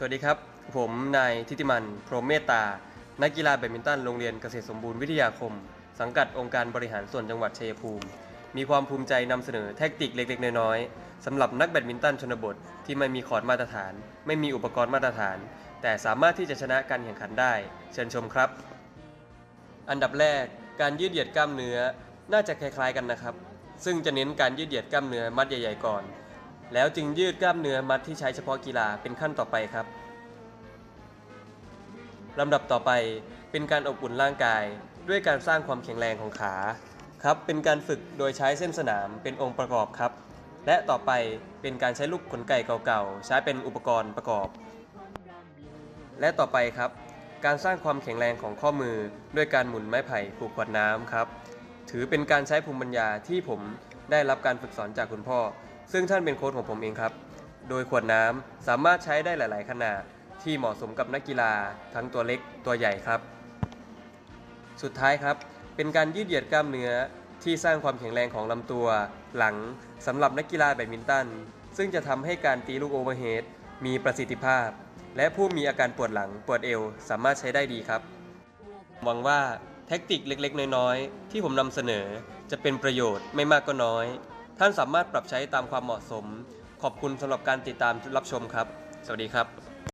สวัสดีครับ ผมนายทิติมัน พรหมเมตตา นักกีฬาแบดมินตันโรงเรียนเกษตรสมบูรณ์วิทยาคม สังกัดองค์การบริหารส่วนจังหวัดชัยภูมิ มีความภูมิใจนำเสนอแทคติกเล็กๆ น้อยๆสำหรับนักแบดมินตันชนบทที่ไม่มีคอร์ดมาตรฐาน ไม่มีอุปกรณ์มาตรฐาน แต่สามารถที่จะชนะการแข่งขันได้ เชิญชมครับ อันดับแรก การยืดเหยียดกล้ามเนื้อน่าจะคล้ายๆกันนะครับ ซึ่งจะเน้นการยืดเหยียดกล้ามเนื้อมัดใหญ่ ๆ ก่อน แล้วจึงยืดกล้ามเนื้อมัดที่ใช้เฉพาะกีฬาเป็นขั้นต่อไปครับลำดับต่อไปเป็นการอบอุ่นร่างกาย ด้วยการสร้างความแข็งแรงของขาครับ เป็นการฝึกโดยใช้เส้นสนามเป็นองค์ประกอบครับ และต่อไปเป็นการใช้ลูกขนไก่เก่าๆ ใช้เป็นอุปกรณ์ประกอบ และต่อไปครับ การสร้างความแข็งแรงของข้อมือ ด้วยการหมุนไม้ไผ่ผูกขวดน้ำครับ ถือเป็นการใช้ภูมิปัญญาที่ผมได้รับการฝึกสอนจากคุณพ่อ ซึ่งท่านเป็นโค้ชของผมเองครับ โดยขวดน้ำสามารถใช้ได้หลาย ๆ ขนาดที่เหมาะสมกับนักกีฬาทั้งตัวเล็กตัวใหญ่ครับ สุดท้ายครับ เป็นการยืดเหยียดกล้ามเนื้อที่สร้างความแข็งแรงของลำตัว หลังสำหรับนักกีฬาแบดมินตัน ซึ่งจะทำให้การตีลูกโอเวอร์เฮดมีประสิทธิภาพ และผู้มีอาการปวดหลังปวดเอวสามารถใช้ได้ดีครับ หวังว่าแท็กติกเล็กๆ น้อย ๆ ที่ผมนำเสนอจะเป็นประโยชน์ไม่มากก็น้อย ท่านสามารถปรับใช้ตามความเหมาะสม ขอบคุณสำหรับการติดตามรับชมครับ สวัสดีครับ